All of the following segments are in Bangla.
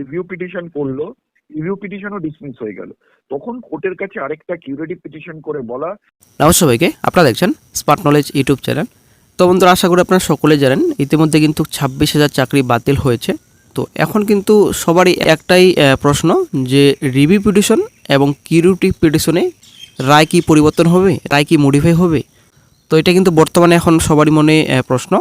রিভিউ পিটিশন করল রিভিউ পিটিশনও ডিসমিস হয়ে গেল। তখন কোর্টের কাছে আরেকটা কিউরেটিভ পিটিশন করে বলা নমস্কার সবাইকে, আপনারা দেখছেন স্মার্ট নলেজ ইউটিউব চ্যানেল তো বন্ধুরা, আশা করি আপনারা সকলে জানেন, ইতিমধ্যে কিন্তু ছাব্বিশ হাজার চাকরি বাতিল হয়েছে। তো এখন কিন্তু সবারই একটাই প্রশ্ন যে রিভিউ পিটিশন এবং কিউরিটি পিটিশনে রায় কি পরিবর্তন হবে, রায় কি মডিফাই হবে? তো এটা কিন্তু বর্তমানে এখন সবারই মনে প্রশ্ন।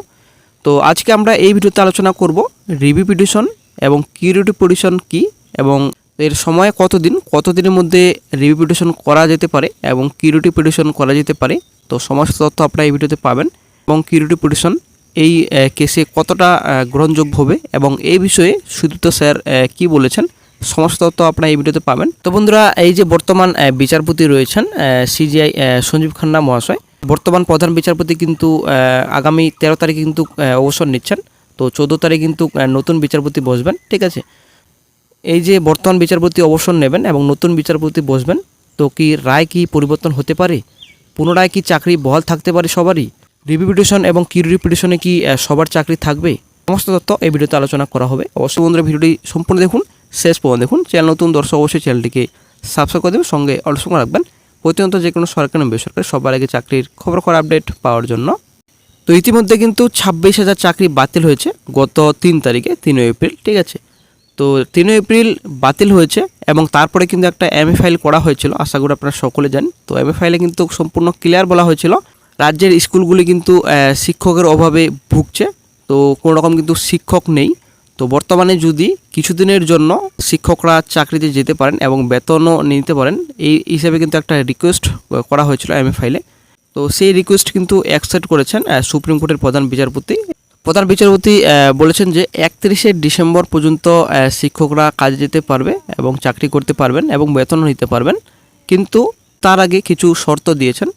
তো আজকে আমরা এই ভিডিওতে আলোচনা করব রিভিউ পিটিশন এবং কিউরিটি পিটিশন কি এবং এর সময় কতদিন, কতদিনের মধ্যে রিভিউ পিটিশন করা যেতে পারে এবং কিউরিটি পিটিশন করা যেতে পারে। তো সমস্ত তথ্য আপনারা এই ভিডিওতে পাবেন এবং কিউরিটি পিটিশন এই কেসে কতটা গ্রহণযোগ্য হবে এবং এই বিষয়ে সুদীপ্ত স্যার কি বলেছেন সমস্ত তথ্য আপনারা এই ভিডিওতে পাবেন। তো বন্ধুরা, এই যে বর্তমান বিচারপতি রয়েছেন সিজিআই সঞ্জীব খান্না মহাশয় বর্তমান প্রধান বিচারপতি কিন্তু আগামী তেরো তারিখে কিন্তু অবসর নিচ্ছেন। তো চোদ্দ তারিখ কিন্তু নতুন বিচারপতি বসবেন, ঠিক আছে? এই যে বর্তমান বিচারপতি অবসর নেবেন এবং নতুন বিচারপতি বসবেন, তো কি রায় কি পরিবর্তন হতে পারে? পুনরায় কি চাকরি বহাল থাকতে পারে সবারই? রিপিটিশন এবং কি রিপিটিশনে কি সবার চাকরি থাকবে? সমস্ত তথ্য এই ভিডিওতে আলোচনা করা হবে। অবশ্যই বন্ধুরা ভিডিওটি সম্পূর্ণ দেখুন, শেষ পর্যন্ত দেখুন। চ্যানেল নতুন দর্শক, অবশ্যই চ্যানেলটিকে সাবস্ক্রাইব করে দেবেন, সঙ্গে অলসঙ্গ রাখবেন। প্রতিনিয়ত যে কোনো সরকারি বেসরকারি সবার আগে চাকরির খবর খবর আপডেট পাওয়ার জন্য। তো ইতিমধ্যে কিন্তু ছাব্বিশ হাজার চাকরি বাতিল হয়েছে গত তিন তারিখে তিন এপ্রিল, ঠিক আছে? তো তিন এপ্রিল বাতিল হয়েছে এবং তারপরে কিন্তু একটা এমএ ফাইল করা হয়েছিল, আশা করি আপনারা সকলে জানেন। তো এমএ ফাইলে কিন্তু সম্পূর্ণ ক্লিয়ার বলা হয়েছিল, রাজ্যের স্কুলগুলি কিন্তু শিক্ষকের অভাবে ভুগছে। তো কোনো রকম কিন্তু শিক্ষক নেই। তো বর্তমানে যদি কিছুদিনের জন্য শিক্ষকরা চাকরিতে যেতে পারেন এবং বেতনও নিতে পারেন, এই হিসাবে কিন্তু একটা রিকোয়েস্ট করা হয়েছিল এমএ ফাইলে তো সেই রিকোয়েস্ট কিন্তু অ্যাকসেপ্ট করেছেন সুপ্রিম কোর্টের প্রধান বিচারপতি। প্রধান বিচারপতি বলেছেন যে একত্রিশে ডিসেম্বর পর্যন্ত শিক্ষকরা কাজে যেতে পারবে এবং চাকরি করতে পারবেন এবং বেতনও নিতে পারবেন। কিন্তু তার আগে কিছু শর্ত দিয়েছেন।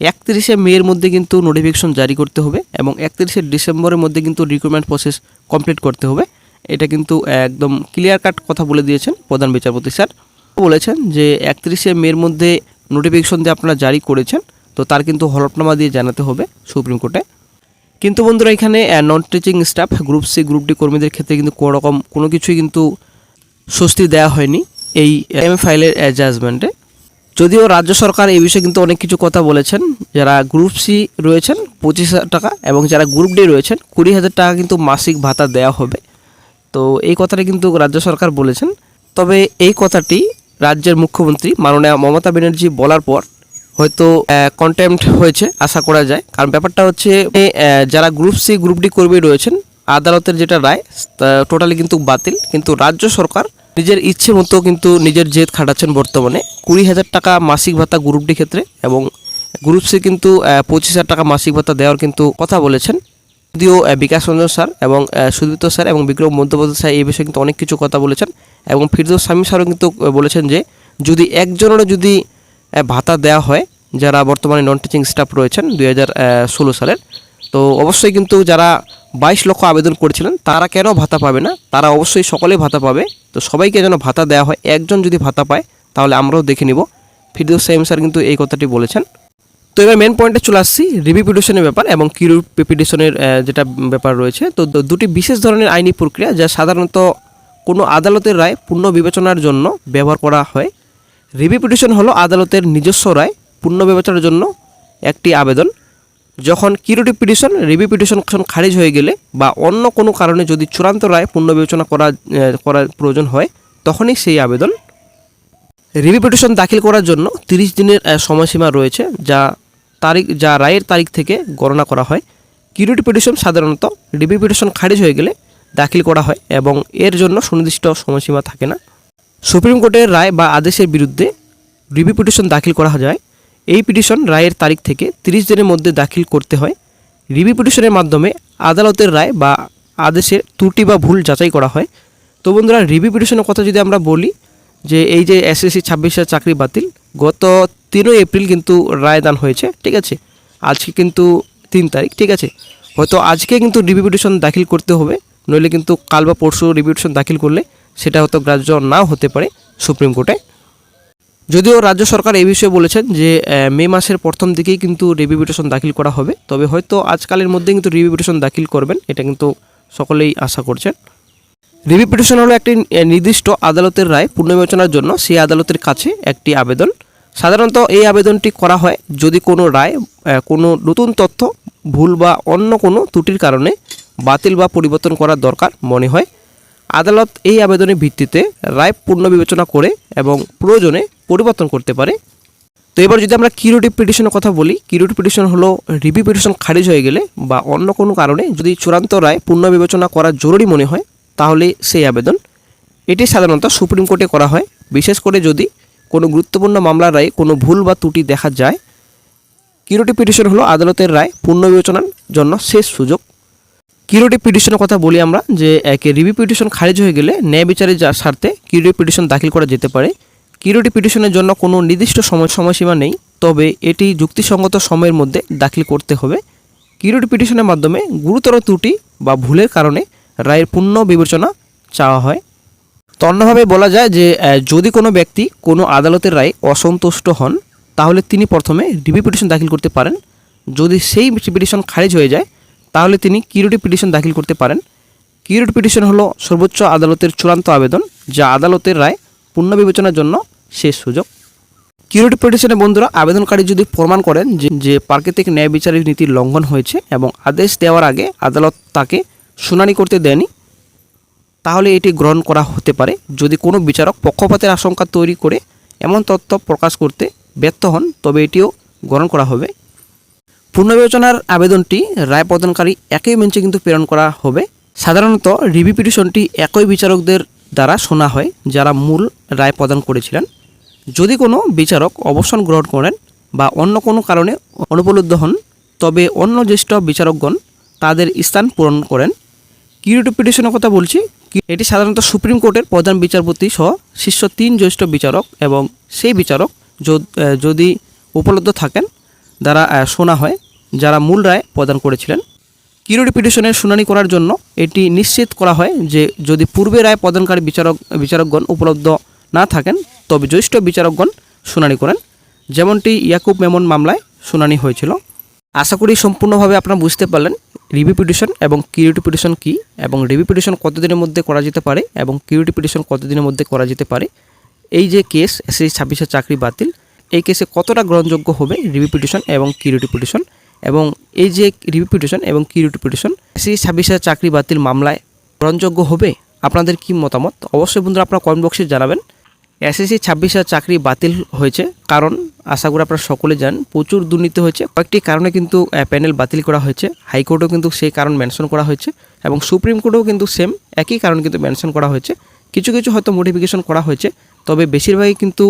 একত্রিশে মের মধ্যে কিন্তু নোটিফিকেশন জারি করতে হবে এবং একত্রিশে ডিসেম্বরের মধ্যে কিন্তু রিক্রুটমেন্ট প্রসেস কমপ্লিট করতে হবে। এটা কিন্তু একদম ক্লিয়ার কাট কথা বলে দিয়েছেন প্রধান বিচারপতি স্যার। বলেছেন যে একত্রিশে মের মধ্যে নোটিফিকেশন দিয়ে আপনারা জারি করেছেন, তো তার কিন্তু হলফনামা দিয়ে জানাতে হবে সুপ্রিম কোর্টে। কিন্তু বন্ধুরা এখানে non teaching staff group C group D কর্মীদের ক্ষেত্রে কিন্তু কোনো রকম কোনো কিছুই কিন্তু স্বস্তি দেওয়া হয়নি এই, এম ফাইলের জাজমেন্টে যদিও রাজ্য সরকার এই বিষয়ে কিন্তু অনেক কিছু কথা বলেছেন। যারা গ্রুপ সি রয়েছেন, পঁচিশ হাজার টাকা এবং যারা গ্রুপ ডি রয়েছেন, কুড়ি হাজার টাকা কিন্তু মাসিক ভাতা দেওয়া হবে। তো এই কথাটা কিন্তু রাজ্য সরকার বলেছেন। তবে এই কথাটি রাজ্যের মুখ্যমন্ত্রী মাননীয় মমতা ব্যানার্জি বলার পর হয়তো কন্টেম্পট হয়েছে, আশা করা যায়। কারণ ব্যাপারটা হচ্ছে যারা গ্রুপ সি গ্রুপ ডি কর্মী রয়েছেন, আদালতের যেটা রায় টোটালি কিন্তু বাতিল। কিন্তু রাজ্য সরকার নিজের ইচ্ছে মতো কিন্তু নিজের জেদ খাটাচ্ছেন বর্তমানে। কুড়ি হাজার টাকা মাসিক ভাতা গ্রুপ ডি ক্ষেত্রে এবং গ্রুপ সি কিন্তু পঁচিশ হাজার টাকা মাসিক ভাতা দেওয়ার কিন্তু কথা বলেছেন। যদিও বিকাশ রঞ্জন স্যার এবং সুদীপ্ত স্যার এবং বিক্রম বন্দ্যোপাধ্যায় স্যার এই বিষয়ে কিন্তু অনেক কিছু কথা বলেছেন এবং ফিরদৌস স্বামী স্যারও কিন্তু বলেছেন যে যদি একজনেরও যদি ভাতা দেওয়া হয়, যারা বর্তমানে নন টিচিং স্টাফ রয়েছেন দুই হাজার ষোলো সালের তো অবশ্যই কিন্তু যারা বাইশ লক্ষ আবেদন করেছিলেন, তারা কেন ভাতা পাবে না? তারা অবশ্যই সকলেই ভাতা পাবে। তো সবাইকে যেন ভাতা দেওয়া হয়, একজন যদি ভাতা পায়, তাহলে আমরাও দেখে নিব। ফিরদৌস সাইম স্যার কিন্তু এই কথাটি বলেছেন। তো এবার মেন পয়েন্টে চলে আসছি রিভিউ পিটিশনের ব্যাপার এবং কিউ পিটিশনের যেটা ব্যাপার রয়েছে। তো দুটি বিশেষ ধরনের আইনি প্রক্রিয়া যা সাধারণত কোনো আদালতের রায় পূর্ণ বিবেচনার জন্য ব্যবহার করা হয়। রিভিউ পিটিশন হলো আদালতের নিজস্ব রায় পূর্ণ বিবেচনার জন্য একটি আবেদন। যখন কিউরিটি পিটিশন রিভিউ পিটিশন খারিজ হয়ে গেলে বা অন্য কোনো কারণে যদি চূড়ান্ত রায় পূর্ণ বিবেচনা করা করার প্রয়োজন হয়, তখনই সেই আবেদন রিভিউ পিটিশন দাখিল করার জন্য তিরিশ দিনের সময়সীমা রয়েছে, যা তারিখ, যা রায়ের তারিখ থেকে গণনা করা হয়। কিউরিটি পিটিশন সাধারণত রিভিউ পিটিশন খারিজ হয়ে গেলে দাখিল করা হয় এবং এর জন্য সুনির্দিষ্ট সময়সীমা থাকে না। সুপ্রিম কোর্টের রায় বা আদেশের বিরুদ্ধে রিভিউ পিটিশন দাখিল করা যায় এই পিটিশন রায়ের তারিখ থেকে তিরিশ দিনের মধ্যে দাখিল করতে হয়। রিভিউ পিটিশনের মাধ্যমে আদালতের রায় বা আদেশের ত্রুটি বা ভুল যাচাই করা হয়। তো বন্ধুরা রিভিউ পিটিশনের কথা যদি আমরা বলি যে এই যে এসএসসি ছাব্বিশ হাজার চাকরি বাতিল, গত তিনই এপ্রিল কিন্তু রায়দান হয়েছে, ঠিক আছে? আজকে কিন্তু তিন তারিখ, ঠিক আছে? হয়তো আজকে কিন্তু রিভিউ পিটিশন দাখিল করতে হবে, নইলে কিন্তু কাল বা পরশু রিভিউ পিটিশন দাখিল করলে সেটা হয়তো গ্রাহ্য নাও হতে পারে সুপ্রিম কোর্টে। যদিও রাজ্য সরকার এই বিষয়ে বলেছেন যে মে মাসের প্রথম দিকেই কিন্তু রিভিউ দাখিল করা হবে। তবে হয়তো আজকালের মধ্যে কিন্তু রিভিউ দাখিল করবেন, এটা কিন্তু সকলেই আশা করছেন। রিভিউ পিটিশন হলো একটি নির্দিষ্ট আদালতের রায় পুনর্বিবেচনার জন্য সেই আদালতের কাছে একটি আবেদন। সাধারণত এই আবেদনটি করা হয় যদি কোনো রায় কোনো নতুন তথ্য, ভুল বা অন্য কোনো ত্রুটির কারণে বাতিল বা পরিবর্তন করার দরকার মনে হয়। আদালত এই আবেদনের ভিত্তিতে রায় পুনর্বিবেচনা করে এবং প্রয়োজনে পরিবর্তন করতে পারে। তো এবার যদি আমরা কিউরিটিভ পিটিশনের কথা বলি কিউরিটিভ পিটিশন হলো রিভিউ পিটিশন খারিজ হয়ে গেলে বা অন্য কোনো কারণে যদি চূড়ান্ত রায় পুনর্বিবেচনা করা জরুরি মনে হয়, তাহলে সেই আবেদন। এটি সাধারণত সুপ্রিম কোর্টে করা হয়। বিশেষ করে যদি কোনো গুরুত্বপূর্ণ মামলার রায়ে কোনো ভুল বা ত্রুটি দেখা যায় কিউরিটিভ পিটিশন হলো আদালতের রায় পুনর্বিবেচনার জন্য শেষ সুযোগ। কিউরিটিভ পিটিশনের কথা বলি আমরা যে একে রিভিউ পিটিশন খারিজ হয়ে গেলে ন্যায় বিচারের স্বার্থে কিউরিটিভ পিটিশন দাখিল করা যেতে পারে। কিউরিটিভ পিটিশনের জন্য কোনো নির্দিষ্ট সময় সময়সীমা নেই, তবে এটি যুক্তিসঙ্গত সময়ের মধ্যে দাখিল করতে হবে। কিউরিটিভ পিটিশনের মাধ্যমে গুরুতর ত্রুটি বা ভুলের কারণে রায়ের পূর্ণ বিবেচনা চাওয়া হয়। তো অন্যভাবে বলা যায় যে যদি কোনো ব্যক্তি কোনো আদালতের রায়ে অসন্তুষ্ট হন, তাহলে তিনি প্রথমে রিভিউ পিটিশন দাখিল করতে পারেন। যদি সেই পিটিশন খারিজ হয়ে যায়, তাহলে তিনি কিউরিটিভ পিটিশন দাখিল করতে পারেন। কিউরিটিভ পিটিশন হলো সর্বোচ্চ আদালতের চূড়ান্ত আবেদন, যা আদালতের রায় পূর্ণ বিবেচনার জন্য শেষ সুযোগ। কিউরিটিভ পিটিশনে বন্ধুরা, আবেদনকারী যদি প্রমাণ করেন যে যে প্রাকৃতিক ন্যায় বিচারের নীতির লঙ্ঘন হয়েছে এবং আদেশ দেওয়ার আগে আদালত তাকে শুনানি করতে দেয়নি, তাহলে এটি গ্রহণ করা হতে পারে। যদি কোনো বিচারক পক্ষপাতের আশঙ্কা তৈরি করে এমন তথ্য প্রকাশ করতে ব্যর্থ হন, তবে এটিও গ্রহণ করা হবে। পুনর্বিবেচনার আবেদনটি রায় প্রদানকারী একই বেঞ্চে কিন্তু প্রেরণ করা হবে। সাধারণত রিভিউ পিটিশনটি একই বিচারকদের দ্বারা শোনা হয়, যারা মূল রায় প্রদান করেছিলেন। যদি কোনো বিচারক অবসান গ্রহণ করেন বা অন্য কোনো কারণে অনুপলব্ধ হন, তবে অন্য জ্যেষ্ঠ বিচারকগণ তাদের স্থান পূরণ করেন। কিউরিটিভ পিটিশনের কথা বলছি। এটি সাধারণত সুপ্রিম কোর্টের প্রধান বিচারপতি সহ শীর্ষ তিন জ্যেষ্ঠ বিচারক এবং সেই বিচারক যদ- উপলব্ধ থাকেন, দ্বারা শোনা হয়, যারা মূল রায় প্রদান করেছিলেন। কিউরিটিভ পিটিশনের শুনানি করার জন্য এটি নিশ্চিত করা হয় যে যদি পূর্বে রায় প্রদানকারী বিচারক, বিচারকগণ উপলব্ধ না থাকেন তবে জ্যেষ্ঠ বিচারকগণ শুনানি করেন। যেমনটি ইয়াকুব মেমন মামলায় শুনানি হয়েছিল। আশা করি সম্পূর্ণভাবে আপনারা বুঝতে পারলেন রিভিউ পিটিশন এবং কিউরিটি পিটিশন কী এবং রিভিউ পিটিশন কতদিনের মধ্যে করা যেতে পারে এবং কিউরিটি পিটিশন কতদিনের মধ্যে করা যেতে পারে। এই যে কেস, এসএসসি ছাব্বিশের চাকরি বাতিল, এই কেসে কতটা গ্রহণযোগ্য হবে রিভিউ পিটিশন এবং কিউরিটি পিটিশন এবং এই যে রিভিউ পিটিশন এবং কিউরিটি পিটিশন, এসএসসি ছাব্বিশের চাকরি বাতিল মামলায় গ্রহণযোগ্য হবে? আপনাদের কি মতামত? অবশ্যই বন্ধুরা আপনারা কমেন্ট বক্সে জানাবেন। এসএসসি ছাব্বিশ হাজার চাকরি বাতিল হয়েছে। কারণ আশা করি আপনারা সকলে জানেন, প্রচুর দুর্নীতি হয়েছে। কয়েকটি কারণে কিন্তু প্যানেল বাতিল করা হয়েছে। হাইকোর্টেও কিন্তু সেই কারণ মেনশন করা হয়েছে এবং সুপ্রিম কোর্টেও কিন্তু সেম একই কারণ কিন্তু মেনশন করা হয়েছে। কিছু কিছু হয়তো মডিফিকেশন করা হয়েছে, তবে বেশিরভাগই কিন্তু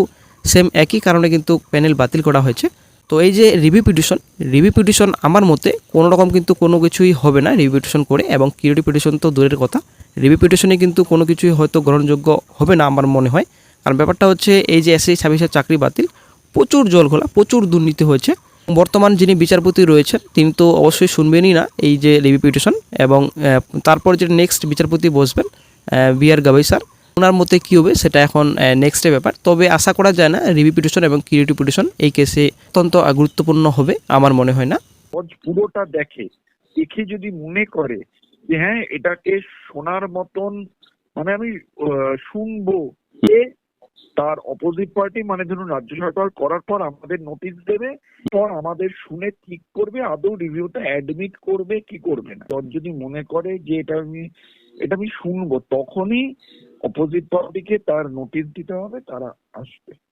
সেম একই কারণে কিন্তু প্যানেল বাতিল করা হয়েছে। তো এই যে রিভিউ পিটিশন রিভিউ পিটিশন আমার মতে কোনো রকম কিন্তু কোনো কিছুই হবে না রিভিউ পিটিশন করে এবং কিউরিটি পিটিশন তো দূরের কথা। রিভিউ পিটিশনে কিন্তু কোনো কিছুই হয়তো গ্রহণযোগ্য হবে না আমার মনে হয়। কারণ ব্যাপারটা হচ্ছে এই যে এসএসসি সার্ভিসের চাকরি বাতিল, প্রচুর জল ঘোলা, প্রচুর দুর্নীতি হয়েছে। বর্তমান যিনি বিচারপতি রয়েছেন, তিনি তো অবশ্যই শুনবেনই না এই যে রিভিউ পিটিশন এবং তারপর যে নেক্সট বিচারপতি বসবেন বি আর গাবাই স্যার, ওনার মতে কী হবে সেটা এখন নেক্সটের ব্যাপার। তবে আশা করা যায় না রিভিউ পিটিশন এবং কিউরিটি পিটিশন এই কেসে অত্যন্ত গুরুত্বপূর্ণ হবে, আমার মনে হয় না। পুরোটা দেখে দেখে যদি মনে করে যে হ্যাঁ এটাকে শোনার মতন মানে আমি শুনব তার অপোজিট পার্টি মানে ধরুন রাজ্য সরকার করার পর আমাদের নোটিশ দেবে, পর আমাদের শুনে ঠিক করবে, আদৌ রিভিউটা অ্যাডমিট করবে কি করবে না। যদি মনে করে যে এটা আমি এটা আমি শুনব, তখনই অপোজিট পার্টিকে তার নোটিশ দিতে হবে, তারা আসবে।